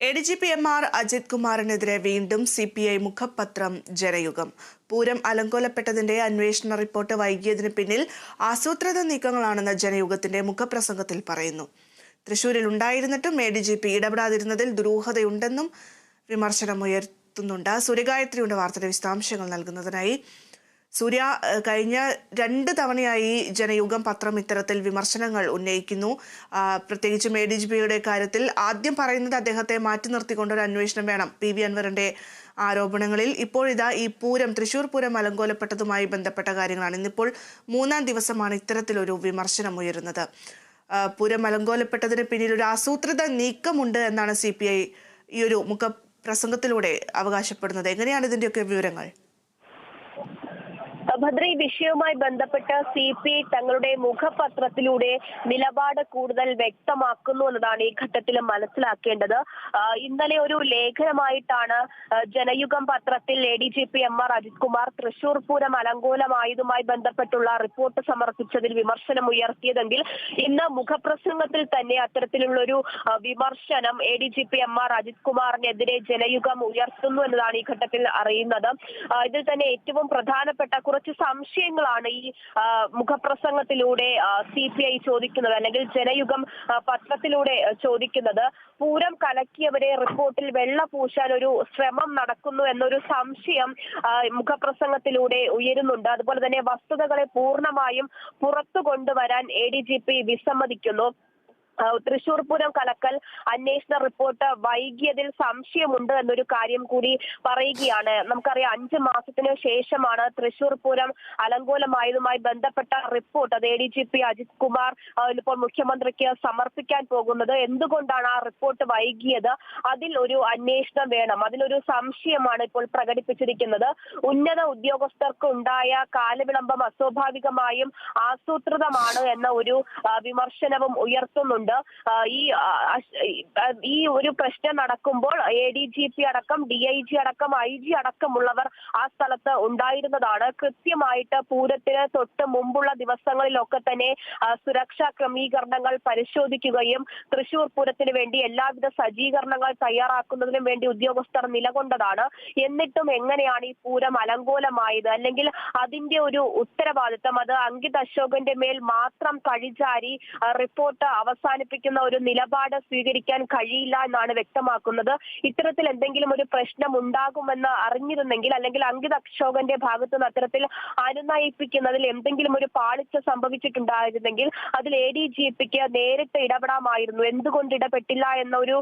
A D G P M R Ajith കുമാറിനെതിരെ വീണ്ടും C P I മുഖപത്രം ജനയുഗം. പൂരം അലങ്കോലപ്പെട്ടതിന്റെ അന്വേഷണ റിപ്പോർട്ട് വൈകിയതിന് പിന്നിൽ ആസൂത്രിത നീക്കങ്ങളാണെന്ന് ജനയുഗത്തിന്റെ മുഖപ്രസംഗത്തിൽ പറയുന്നു. തൃശൂരിൽ ഉണ്ടായിരുന്നിട്ടും എ ഡി ജി പി ഇടപെടാതിരുന്നതിൽ ദുരൂഹതയുണ്ടെന്നും വിമർശനമുയർത്തുന്നുണ്ട്. സൂര്യഗായത്രിയുടെ വാർത്തയുടെ വിശദാംശങ്ങൾ നൽകുന്നതിനായി സൂര്യ കഴിഞ്ഞ രണ്ട് തവണയായി ജനയുഗം പത്രം ഇത്തരത്തിൽ വിമർശനങ്ങൾ ഉന്നയിക്കുന്നു. പ്രത്യേകിച്ച് എ ഡി ജി പിയുടെ കാര്യത്തിൽ ആദ്യം പറയുന്നത് അദ്ദേഹത്തെ മാറ്റി നിർത്തിക്കൊണ്ട് ഒരു അന്വേഷണം വേണം. പി വി അൻവറിന്റെ ആരോപണങ്ങളിൽ ഇപ്പോഴിതാ ഈ പൂരം തൃശൂർ പൂരം അലങ്കോലപ്പെട്ടതുമായി ബന്ധപ്പെട്ട കാര്യങ്ങളാണ്. ഇന്നിപ്പോൾ മൂന്നാം ദിവസമാണ് ഇത്തരത്തിലൊരു വിമർശനം ഉയരുന്നത്. പൂരം അലങ്കോലപ്പെട്ടതിന് പിന്നിൽ ഒരു ആസൂത്രിത നീക്കമുണ്ട് എന്നാണ് സി പി ഐ ഈ ഒരു മുഖപ്രസംഗത്തിലൂടെ അവകാശപ്പെടുന്നത്. എങ്ങനെയാണ് ഇതിന്റെയൊക്കെ വിവരങ്ങൾ? ഭദ്ര ഈ വിഷയവുമായി ബന്ധപ്പെട്ട് സി പി ഐ തങ്ങളുടെ മുഖപത്രത്തിലൂടെ നിലപാട് കൂടുതൽ വ്യക്തമാക്കുന്നു എന്നതാണ് ഈ ഘട്ടത്തിൽ മനസ്സിലാക്കേണ്ടത്. ഇന്നലെ ഒരു ലേഖനമായിട്ടാണ് ജനയുഗം പത്രത്തിൽ A D G P M R Ajith Kumar Thrissur Pooram അലങ്കോലമായതുമായി ബന്ധപ്പെട്ടുള്ള റിപ്പോർട്ട് സമർപ്പിച്ചതിൽ വിമർശനം ഉയർത്തിയതെങ്കിൽ ഇന്ന് മുഖപ്രസംഗത്തിൽ തന്നെ അത്തരത്തിലുള്ള ഒരു വിമർശനം A D G P M R Ajith കുമാറിനെതിരെ Janayugam ഉയർത്തുന്നു എന്നതാണ് ഈ ഘട്ടത്തിൽ അറിയുന്നത്. ഇതിൽ തന്നെ ഏറ്റവും പ്രധാനപ്പെട്ട കുറച്ച് സംശയങ്ങളാണ് ഈ മുഖപ്രസംഗത്തിലൂടെ സി പി ഐ ചോദിക്കുന്നത് അല്ലെങ്കിൽ ജനയുഗം പത്രത്തിലൂടെ ചോദിക്കുന്നത്. പൂരം കലക്കിയവരെ റിപ്പോർട്ടിൽ വെള്ള പൂശാൻ ഒരു ശ്രമം നടക്കുന്നു എന്നൊരു സംശയം മുഖപ്രസംഗത്തിലൂടെ ഉയരുന്നുണ്ട്. അതുപോലെ തന്നെ വസ്തുതകളെ പൂർണമായും പുറത്തു കൊണ്ടുവരാൻ എ ഡി ജി പി വിസമ്മതിക്കുന്നു. തൃശൂർ പൂരം കലക്കൽ അന്വേഷണ റിപ്പോർട്ട് വൈകിയതിൽ സംശയമുണ്ട് എന്നൊരു കാര്യം കൂടി പറയുകയാണ്. നമുക്കറിയാം അഞ്ച് മാസത്തിന് ശേഷമാണ് തൃശൂർ പൂരം അലങ്കോലമായതുമായി ബന്ധപ്പെട്ട റിപ്പോർട്ട് അത് A D G P Ajith Kumar ഇപ്പോൾ മുഖ്യമന്ത്രിക്ക് സമർപ്പിക്കാൻ പോകുന്നത്. എന്തുകൊണ്ടാണ് ആ റിപ്പോർട്ട് വൈകിയത്? അതിൽ ഒരു അന്വേഷണം വേണം. അതിലൊരു സംശയമാണ് ഇപ്പോൾ പ്രകടിപ്പിച്ചിരിക്കുന്നത്. ഉന്നത ഉദ്യോഗസ്ഥർക്ക് ഉണ്ടായ കാലവിളംബം അസ്വാഭാവികമായും ആസൂത്രിതമാണ് എന്ന ഒരു വിമർശനവും ഉയർത്തുന്നുണ്ട്. ആ, ഈ ഈ ഒരു പ്രശ്നം നടക്കുമ്പോൾ എ ഡി ജി പി അടക്കം ഡി ഐ ജി അടക്കം ഐ ജി അടക്കമുള്ളവർ ആ സ്ഥലത്ത് ഉണ്ടായിരുന്നതാണ്. കൃത്യമായിട്ട് പൂരത്തിന് തൊട്ട് മുമ്പുള്ള ദിവസങ്ങളിലൊക്കെ തന്നെ സുരക്ഷാ ക്രമീകരണങ്ങൾ പരിശോധിക്കുകയും തൃശൂർ പൂരത്തിന് വേണ്ടി എല്ലാവിധ സജ്ജീകരണങ്ങൾ തയ്യാറാക്കുന്നതിനും വേണ്ടി ഉദ്യോഗസ്ഥർ നിലകൊണ്ടതാണ്. എന്നിട്ടും എങ്ങനെയാണ് ഈ പൂരം അലങ്കോലമായത്? അല്ലെങ്കിൽ അതിന്റെ ഒരു ഉത്തരവാദിത്തം അത് അങ്കിത് അശോകന്റെ മേൽ മാത്രം കഴിചാരി റിപ്പോർട്ട് റിപ്പോർട്ട് അവസാനിപ്പിക്കുന്ന ഒരു നിലപാട് സ്വീകരിക്കാൻ കഴിയില്ല എന്നാണ് വ്യക്തമാക്കുന്നത്. ഇത്തരത്തിൽ എന്തെങ്കിലും ഒരു പ്രശ്നം ഉണ്ടാകുമെന്ന് അറിഞ്ഞിരുന്നെങ്കിൽ അല്ലെങ്കിൽ അങ്കിത് അശോകന്റെ ഭാഗത്തു നിന്ന് അത്തരത്തിൽ അനുനയിപ്പിക്കുന്നതിൽ എന്തെങ്കിലും ഒരു പാളിച്ച സംഭവിച്ചിട്ടുണ്ടായിരുന്നെങ്കിൽ അതിൽ എ ഡി ജി പിക്ക് നേരിട്ട് ഇടപെടാമായിരുന്നു. എന്തുകൊണ്ട് ഇടപെട്ടില്ല എന്നൊരു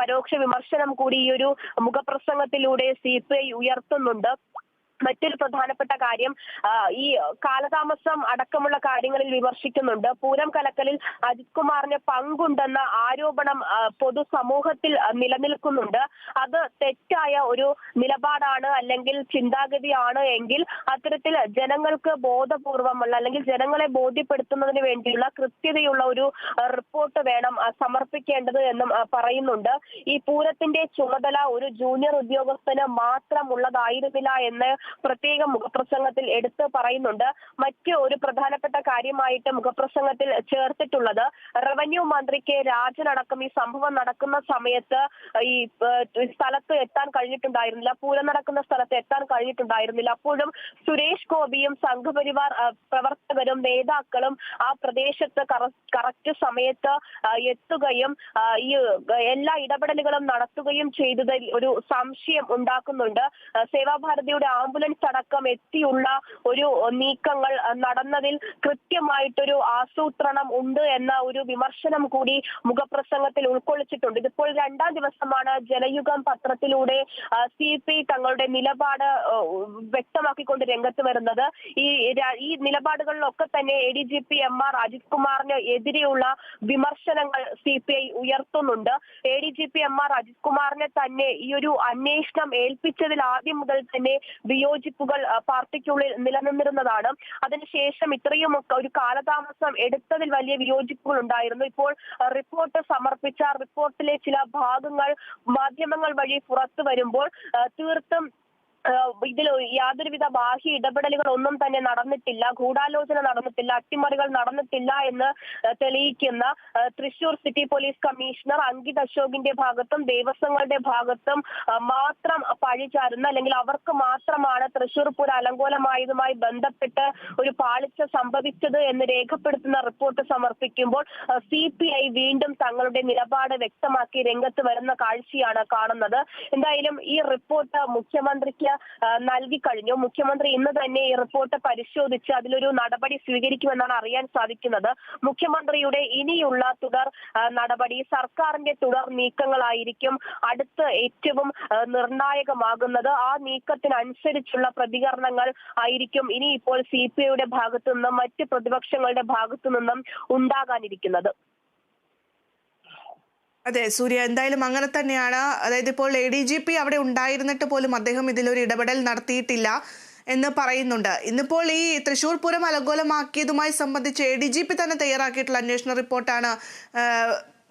പരോക്ഷ വിമർശനം കൂടി ഈ ഒരു മുഖപ്രസംഗത്തിലൂടെ സി പി ഐ ഉയർത്തുന്നുണ്ട്. മറ്റൊരു പ്രധാനപ്പെട്ട കാര്യം ഈ കാലതാമസം അടക്കമുള്ള കാര്യങ്ങളിൽ വിമർശിക്കുന്നുണ്ട്. പൂരം കലക്കലിൽ അജിത് കുമാറിന് പങ്കുണ്ടെന്ന ആരോപണം പൊതുസമൂഹത്തിൽ നിലനിൽക്കുന്നുണ്ട്. അത് തെറ്റായ ഒരു നിലപാടാണ് അല്ലെങ്കിൽ ചിന്താഗതിയാണ് എങ്കിൽ അത്തരത്തിൽ ജനങ്ങൾക്ക് ബോധപൂർവമുള്ള അല്ലെങ്കിൽ ജനങ്ങളെ ബോധ്യപ്പെടുത്തുന്നതിന് വേണ്ടിയുള്ള കൃത്യതയുള്ള ഒരു റിപ്പോർട്ട് വേണം സമർപ്പിക്കേണ്ടത് എന്നും പറയുന്നുണ്ട്. ഈ പൂരത്തിന്റെ ചുമതല ഒരു ജൂനിയർ ഉദ്യോഗസ്ഥന് മാത്രമുള്ളതായിരുന്നില്ല എന്ന് പ്രത്യേക മുഖപ്രസംഗത്തിൽ എടുത്ത് പറയുന്നുണ്ട്. മറ്റ് ഒരു പ്രധാനപ്പെട്ട കാര്യമായിട്ട് മുഖപ്രസംഗത്തിൽ ചേർത്തിട്ടുള്ളത് റവന്യൂ മന്ത്രി കെ രാജൻ അടക്കം ഈ സംഭവം നടക്കുന്ന സമയത്ത് ഈ സ്ഥലത്ത് എത്താൻ കഴിഞ്ഞിട്ടുണ്ടായിരുന്നില്ല. പൂരം നടക്കുന്ന സ്ഥലത്ത് എത്താൻ കഴിഞ്ഞിട്ടുണ്ടായിരുന്നില്ല. അപ്പോഴും സുരേഷ് ഗോപിയും സംഘപരിവാർ പ്രവർത്തകരും നേതാക്കളും ആ പ്രദേശത്ത് കറക്റ്റ് സമയത്ത് എത്തുകയും ഈ എല്ലാ ഇടപെടലുകളും നടത്തുകയും ചെയ്തതിൽ ഒരു സംശയം ഉണ്ടാക്കുന്നുണ്ട്. സേവാഭാരതിയുടെ ആംബുലൻസ് അടക്കം എത്തിയുള്ള ഒരു നീക്കങ്ങൾ നടന്നതിൽ കൃത്യമായിട്ടൊരു ആസൂത്രണം ഉണ്ട് എന്ന ഒരു വിമർശനം കൂടി മുഖപ്രസംഗത്തിൽ ഉൾക്കൊള്ളിച്ചിട്ടുണ്ട്. ഇതിപ്പോൾ രണ്ടാം ദിവസമാണ് ജനയുഗം പത്രത്തിലൂടെ സി പി തങ്ങളുടെ നിലപാട് വ്യക്തമാക്കിക്കൊണ്ട് രംഗത്ത് വരുന്നത്. ഈ ഈ നിലപാടുകളിലൊക്കെ തന്നെ A D G P M R Ajith കുമാറിന് എതിരെയുള്ള വിമർശനങ്ങൾ C P I ഉയർത്തുന്നുണ്ട്. A D G P M R Ajith കുമാറിനെ തന്നെ ഈ ഒരു അന്വേഷണം ഏൽപ്പിച്ചതിൽ ആദ്യം മുതൽ തന്നെ വിയോജിപ്പുകൾ പാർട്ടിക്കുള്ളിൽ നിലനിന്നിരുന്നതാണ്. അതിനുശേഷം ഇത്രയുമൊക്കെ ഒരു കാലതാമസം എടുത്തതിൽ വലിയ വിയോജിപ്പുകൾ ഉണ്ടായിരുന്നു. ഇപ്പോൾ റിപ്പോർട്ട് സമർപ്പിച്ച റിപ്പോർട്ടിലെ ചില ഭാഗങ്ങൾ മാധ്യമങ്ങൾ വഴി പുറത്തു വരുമ്പോൾ തീർത്തും ഇതിൽ യാതൊരുവിധ ബാഹ്യ ഇടപെടലുകൾ ഒന്നും തന്നെ നടന്നിട്ടില്ല. ഗൂഢാലോചന നടന്നിട്ടില്ല. അട്ടിമറികൾ നടന്നിട്ടില്ല എന്ന് തെളിയിക്കുന്ന Thrissur city police commissioner Ankit അശോകിന്റെ ഭാഗത്തും ദേവസ്വങ്ങളുടെ ഭാഗത്തും മാത്രം പഴിചാരുന്ന അല്ലെങ്കിൽ അവർക്ക് മാത്രമാണ് തൃശൂർ പൂര അലങ്കോലമായതുമായി ബന്ധപ്പെട്ട് ഒരു പാളിച്ച സംഭവിച്ചത് എന്ന് രേഖപ്പെടുത്തുന്ന റിപ്പോർട്ട് സമർപ്പിക്കുമ്പോൾ സി പി ഐ വീണ്ടും തങ്ങളുടെ നിലപാട് വ്യക്തമാക്കി രംഗത്ത് വരുന്ന കാഴ്ചയാണ് കാണുന്നത്. എന്തായാലും ഈ റിപ്പോർട്ട് മുഖ്യമന്ത്രിക്ക് നൽകി കഴിഞ്ഞു. മുഖ്യമന്ത്രി ഇന്ന് തന്നെ ഈ റിപ്പോർട്ട് പരിശോധിച്ച് അതിലൊരു നടപടി സ്വീകരിക്കുമെന്നാണ് അറിയാൻ സാധിക്കുന്നത്. മുഖ്യമന്ത്രിയുടെ ഇനിയുള്ള തുടർ നടപടി സർക്കാരിന്റെ തുടർ നീക്കങ്ങളായിരിക്കും അടുത്ത് ഏറ്റവും നിർണായകമാകുന്നത്. ആ നീക്കത്തിനനുസരിച്ചുള്ള പ്രതികരണങ്ങൾ ആയിരിക്കും ഇനി ഇപ്പോൾ സി പി ഐയുടെ ഭാഗത്തു നിന്നും മറ്റ് പ്രതിപക്ഷങ്ങളുടെ ഭാഗത്തു നിന്നും ഉണ്ടാകാനിരിക്കുന്നത്. അതെ സൂര്യ എന്തായാലും അങ്ങനെ തന്നെയാണ്. അതായത് ഇപ്പോൾ എ ഡി ജി പി അവിടെ ഉണ്ടായിരുന്നിട്ട് പോലും അദ്ദേഹം ഇതിലൊരു ഇടപെടൽ നടത്തിയിട്ടില്ല എന്ന് പറയുന്നുണ്ട്. ഇന്നിപ്പോൾ ഈ തൃശൂർ പൂരം അലങ്കോലമാക്കിയതുമായി സംബന്ധിച്ച് എ ഡി ജി പി തന്നെ തയ്യാറാക്കിയിട്ടുള്ള അന്വേഷണ റിപ്പോർട്ടാണ്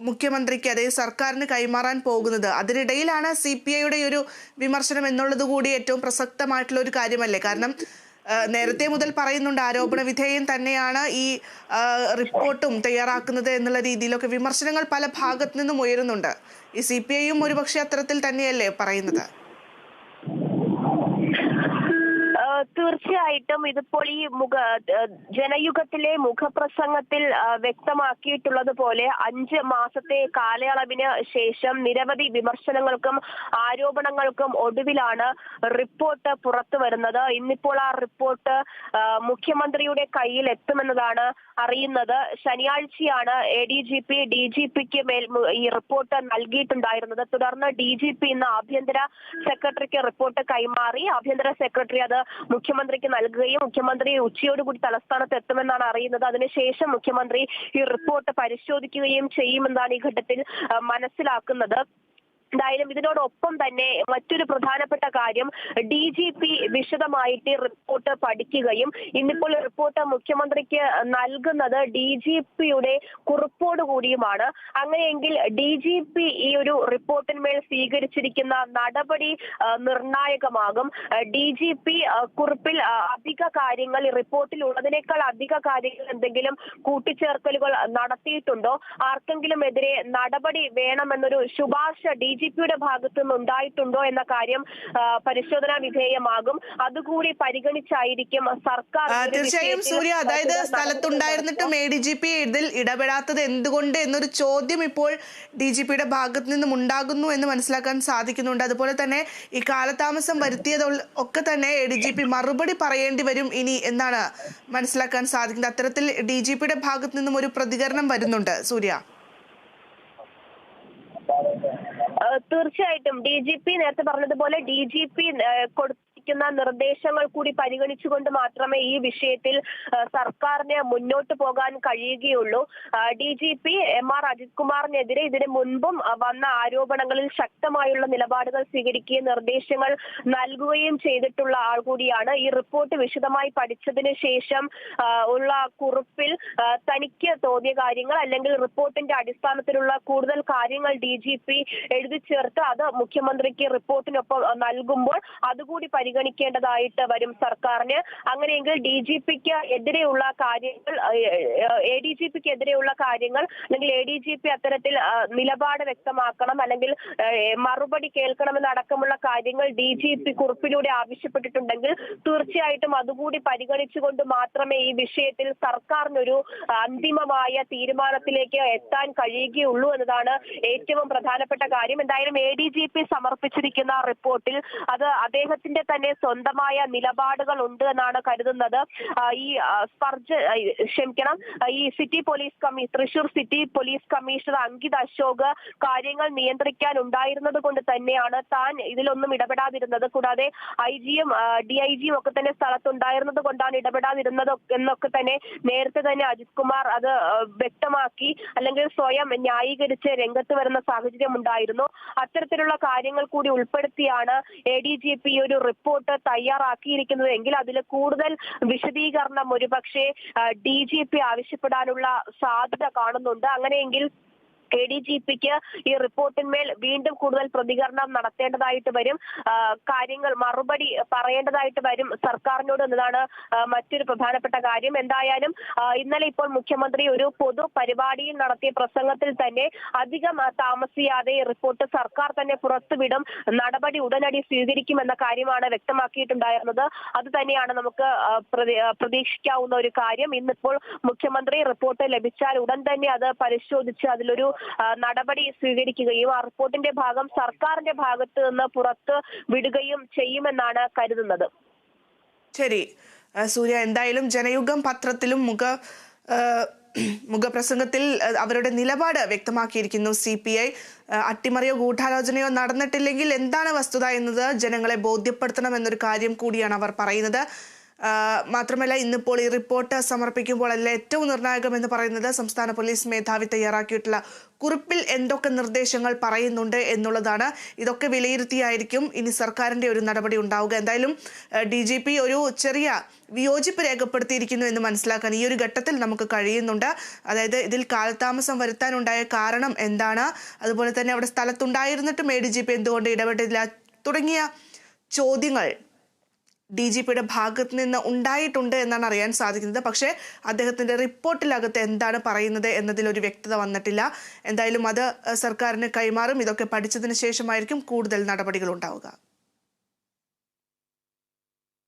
മുഖ്യമന്ത്രിക്ക് അതായത് സർക്കാരിന് കൈമാറാൻ പോകുന്നത്. അതിനിടയിലാണ് സി പി ഐയുടെ ഒരു വിമർശനം എന്നുള്ളത് കൂടി ഏറ്റവും പ്രസക്തമായിട്ടുള്ള ഒരു കാര്യമല്ലേ? കാരണം നേരത്തെ മുതൽ പറയുന്നുണ്ട് ആരോപണ വിധേയൻ തന്നെയാണ് ഈ റിപ്പോർട്ടും തയ്യാറാക്കുന്നത് എന്നുള്ള രീതിയിലൊക്കെ വിമർശനങ്ങൾ പല ഭാഗത്തു നിന്നും ഉയരുന്നുണ്ട്. ഈ സി പി ഐയും ഒരുപക്ഷെ അത്തരത്തിൽ തന്നെയല്ലേ പറയുന്നത്? തീർച്ചയായിട്ടും ഇതിപ്പോൾ ഈ മുഖ ജനയുഗത്തിലെ മുഖപ്രസംഗത്തിൽ വ്യക്തമാക്കിയിട്ടുള്ളത് പോലെ അഞ്ച് മാസത്തെ കാലയളവിന് ശേഷം നിരവധി വിമർശനങ്ങൾക്കും ആരോപണങ്ങൾക്കും ഒടുവിലാണ് റിപ്പോർട്ട് പുറത്തു വരുന്നത്. ഇന്നിപ്പോൾ ആ റിപ്പോർട്ട് മുഖ്യമന്ത്രിയുടെ കയ്യിൽ എത്തുമെന്നതാണ് അറിയുന്നത്. ശനിയാഴ്ചയാണ് A D G P D G പിക്ക് മേൽ ഈ റിപ്പോർട്ട് നൽകിയിട്ടുണ്ടായിരുന്നത്. തുടർന്ന് ഡി ജി പി ഇന്ന് ആഭ്യന്തര സെക്രട്ടറിക്ക് റിപ്പോർട്ട് കൈമാറി. ആഭ്യന്തര സെക്രട്ടറി അത് മുഖ്യമന്ത്രിക്ക് നൽകുകയും മുഖ്യമന്ത്രി ഉച്ചയോടുകൂടി തലസ്ഥാനത്ത് എത്തുമെന്നാണ് അറിയുന്നത്. അതിനുശേഷം മുഖ്യമന്ത്രി ഈ റിപ്പോർട്ട് പരിശോധിക്കുകയും ചെയ്യുമെന്നാണ് ഈ ഘട്ടത്തിൽ മനസ്സിലാക്കുന്നത്. എന്തായാലും ഇതിനോടൊപ്പം തന്നെ മറ്റൊരു പ്രധാനപ്പെട്ട കാര്യം ഡി ജി പി വിശദമായിട്ട് റിപ്പോർട്ട് പഠിക്കുകയും ഇന്നിപ്പോൾ റിപ്പോർട്ട് മുഖ്യമന്ത്രിക്ക് നൽകുന്നത് ഡി ജി പിയുടെ കുറിപ്പോട് കൂടിയുമാണ്. അങ്ങനെയെങ്കിൽ ഡി ജി പി ഈ ഒരു റിപ്പോർട്ടിന്മേൽ സ്വീകരിച്ചിരിക്കുന്ന നടപടി നിർണായകമാകും. ഡി ജി പി കുറിപ്പിൽ അധിക കാര്യങ്ങൾ റിപ്പോർട്ടിൽ ഉള്ളതിനേക്കാൾ അധിക കാര്യങ്ങൾ എന്തെങ്കിലും കൂട്ടിച്ചേർക്കലുകൾ നടത്തിയിട്ടുണ്ടോ? ആർക്കെങ്കിലും എതിരെ നടപടി വേണമെന്നൊരു ശുപാർശ ഡി ജി പിയുടെ ഭാഗത്തു നിന്ന് ഉണ്ടായിട്ടുണ്ടോ എന്ന കാര്യം പരിശോധനാ വിധേയമാകും. അതുകൂടി പരിഗണിച്ചായിരിക്കും സർക്കാർ തീർച്ചയായും സൂര്യ അതായത് സ്ഥലത്തുണ്ടായിരുന്നിട്ടും എ ഡി ജി പി ഇതിൽ ഇടപെടാത്തത് എന്തുകൊണ്ട് എന്നൊരു ചോദ്യം ഇപ്പോൾ ഡി ജി പിയുടെ ഭാഗത്തു നിന്നും ഉണ്ടാകുന്നു എന്ന് മനസ്സിലാക്കാൻ സാധിക്കുന്നുണ്ട്. അതുപോലെ തന്നെ ഈ കാലതാമസം വരുത്തിയത് ഒക്കെ തന്നെ എ ഡി ജി പി മറുപടി പറയേണ്ടി വരും ഇനി എന്നാണ് മനസ്സിലാക്കാൻ സാധിക്കുന്നത്. അത്തരത്തിൽ ഡി ജി പിയുടെ ഭാഗത്തു നിന്നും ഒരു പ്രതികരണം വരുന്നുണ്ട്. സൂര്യ. തീർച്ചയായിട്ടും. ഡി ജി പി നേരത്തെ പറഞ്ഞതുപോലെ ഡി ജി പി കൊടുത്തിരിക്കുന്ന നിർദ്ദേശങ്ങൾ കൂടി പരിഗണിച്ചുകൊണ്ട് മാത്രമേ ഈ വിഷയത്തിൽ സർക്കാരിന് മുന്നോട്ട് പോകാൻ കഴിയുകയുള്ളൂ. D G P M R Ajith കുമാറിനെതിരെ ഇതിന് മുൻപും വന്ന ആരോപണങ്ങളിൽ ശക്തമായുള്ള നിലപാടുകൾ സ്വീകരിക്കുകയും നിർദ്ദേശങ്ങൾ നൽകുകയും ചെയ്തിട്ടുള്ള ആൾ കൂടിയാണ്. ഈ റിപ്പോർട്ട് വിശദമായി പഠിച്ചതിന് ശേഷം ഉള്ള കുറിപ്പിൽ തനിക്ക് തോന്നിയ കാര്യങ്ങൾ അല്ലെങ്കിൽ റിപ്പോർട്ടിന്റെ അടിസ്ഥാനത്തിലുള്ള കൂടുതൽ കാര്യങ്ങൾ ഡി ജി പി എഴുതി ചേർത്ത് അത് മുഖ്യമന്ത്രിക്ക് റിപ്പോർട്ടിനൊപ്പം നൽകുമ്പോൾ അതുകൂടി പരിഗണിക്കേണ്ടതായിട്ട് വരും സർക്കാരിന്. അങ്ങനെയെങ്കിൽ ഡി ജി പിക്ക് എതിരെയുള്ള കാര്യങ്ങൾ എ ഡി ജി പിക്ക് എതിരെയുള്ള കാര്യങ്ങൾ അല്ലെങ്കിൽ എ ഡി ജി പി അത്തരത്തിൽ നിലപാട് വ്യക്തമാക്കണം അല്ലെങ്കിൽ മറുപടി കേൾക്കണമെന്നടക്കമുള്ള കാര്യങ്ങൾ ഡി ജി പി കുറിപ്പിലൂടെ ആവശ്യപ്പെട്ടിട്ടുണ്ടെങ്കിൽ തീർച്ചയായിട്ടും അതുകൂടി പരിഗണിച്ചുകൊണ്ട് മാത്രമേ ഈ വിഷയത്തിൽ സർക്കാരിനൊരു അന്തിമമായ തീരുമാനത്തിലേക്ക് എത്താൻ കഴിയുകയുള്ളൂ എന്നതാണ് ഏറ്റവും പ്രധാനപ്പെട്ട കാര്യം. എന്തായാലും എ ഡി ജി പി സമർപ്പിച്ചിരിക്കുന്ന റിപ്പോർട്ടിൽ അത് അദ്ദേഹത്തിന്റെ തന്നെ സ്വന്തമായ നിലപാടുകൾ ഉണ്ട് എന്നാണ് കരുതുന്നത്. ഈ സ്പർജ് സ്പർജ ക്ഷമിക്കണം. ഈ city police കമ്മീ Thrissur city police commissioner Ankit Ashok കാര്യങ്ങൾ നിയന്ത്രിക്കാൻ ഉണ്ടായിരുന്നത് കൊണ്ട് തന്നെയാണ് താൻ ഇതിലൊന്നും ഇടപെടാതിരുന്നത്. കൂടാതെ ഐ ജിയും ഡി ഐ ജിയും ഒക്കെ തന്നെ സ്ഥലത്തുണ്ടായിരുന്നത് കൊണ്ടാണ് ഇടപെടാതിരുന്നത് എന്നൊക്കെ തന്നെ നേരത്തെ തന്നെ അജിത് കുമാർ അത് വ്യക്തമാക്കി അല്ലെങ്കിൽ സ്വയം ന്യായീകരിച്ച് രംഗത്ത് വരുന്ന സാഹചര്യം ഉണ്ടായിരുന്നു. അത്തരത്തിലുള്ള കാര്യങ്ങൾ കൂടി ഉൾപ്പെടുത്തിയാണ് എ ഡി ജി പി ഒരു റിപ്പോർട്ട് തയ്യാറാക്കിയിരിക്കുന്നത് എങ്കിൽ അതിൽ കൂടുതൽ വിശദീകരണം ഒരുപക്ഷെ ഡി ജി പി ആവശ്യപ്പെടാനുള്ള സാധ്യത കാണുന്നുണ്ട്. അങ്ങനെയെങ്കിൽ എ ഡി ജി പിക്ക് ഈ റിപ്പോർട്ടിന്മേൽ വീണ്ടും കൂടുതൽ പ്രതികരണം നടത്തേണ്ടതായിട്ട് വരും. കാര്യങ്ങൾ മറുപടി പറയേണ്ടതായിട്ട് വരും സർക്കാരിനോട് എന്നതാണ് മറ്റൊരു പ്രധാനപ്പെട്ട കാര്യം. എന്തായാലും ഇന്നലെ ഇപ്പോൾ മുഖ്യമന്ത്രി ഒരു പൊതു പരിപാടിയിൽ നടത്തിയ പ്രസംഗത്തിൽ തന്നെ അധികം താമസിയാതെ റിപ്പോർട്ട് സർക്കാർ തന്നെ പുറത്തുവിടും. നടപടി ഉടനടി സ്വീകരിക്കുമെന്ന കാര്യമാണ് വ്യക്തമാക്കിയിട്ടുണ്ടായിരുന്നത്. അത് തന്നെയാണ് നമുക്ക് പ്രതീക്ഷിക്കാവുന്ന ഒരു കാര്യം. ഇന്നിപ്പോൾ മുഖ്യമന്ത്രി റിപ്പോർട്ട് ലഭിച്ചാൽ ഉടൻ തന്നെ അത് പരിശോധിച്ച് അതിലൊരു നടപടി സ്വീകരിക്കുകയും ആ റിപ്പോർട്ടിന്റെ ഭാഗം സർക്കാരിന്റെ ഭാഗത്ത് നിന്ന് പുറത്ത് വിടുകയും ചെയ്യുമെന്നാണ് കരുതുന്നത്. ശരി. സൂര്യ എന്തായാലും ജനയുഗം പത്രത്തിലും മുഖ മുഖപ്രസംഗത്തിൽ അവരുടെ നിലപാട് വ്യക്തമാക്കിയിരിക്കുന്നു സി പി ഐ. അട്ടിമറിയോ ഗൂഢാലോചനയോ നടന്നിട്ടില്ലെങ്കിൽ എന്താണ് വസ്തുത എന്നത് ജനങ്ങളെ ബോധ്യപ്പെടുത്തണം എന്നൊരു കാര്യം കൂടിയാണ് അവർ പറയുന്നത്. മാത്രമല്ല ഇന്നിപ്പോൾ ഈ റിപ്പോർട്ട് സമർപ്പിക്കുമ്പോൾ അല്ല ഏറ്റവും നിർണായകം എന്ന് പറയുന്നത് സംസ്ഥാന പോലീസ് മേധാവി തയ്യാറാക്കിയിട്ടുള്ള കുറിപ്പിൽ എന്തൊക്കെ നിർദ്ദേശങ്ങൾ പറയുന്നുണ്ട് എന്നുള്ളതാണ്. ഇതൊക്കെ വിലയിരുത്തിയായിരിക്കും ഇനി സർക്കാരിന്റെ ഒരു നടപടി ഉണ്ടാവുക. എന്തായാലും ഡി ജി പി ഒരു ചെറിയ വിയോജിപ്പ് രേഖപ്പെടുത്തിയിരിക്കുന്നു എന്ന് മനസ്സിലാക്കാൻ ഈ ഒരു ഘട്ടത്തിൽ നമുക്ക് കഴിയുന്നുണ്ട്. അതായത് ഇതിൽ കാലതാമസം വരുത്താനുണ്ടായ കാരണം എന്താണ്? അതുപോലെ തന്നെ അവിടെ സ്ഥലത്തുണ്ടായിരുന്നിട്ടും എ ഡി ജി പി എന്തുകൊണ്ട് ഇടപെട്ടില്ല? തുടങ്ങിയ ചോദ്യങ്ങൾ ഡി ജി പിയുടെ ഭാഗത്ത് നിന്ന് ഉണ്ടായിട്ടുണ്ട് എന്നാണ് അറിയാൻ സാധിക്കുന്നത്. പക്ഷേ അദ്ദേഹത്തിന്റെ റിപ്പോർട്ടിലകത്ത് എന്താണ് പറയുന്നത് എന്നതിൽ ഒരു വ്യക്തത വന്നിട്ടില്ല. എന്തായാലും അത് സർക്കാരിന് കൈമാറും. ഇതൊക്കെ പഠിച്ചതിന് ശേഷമായിരിക്കും കൂടുതൽ നടപടികൾ ഉണ്ടാവുക.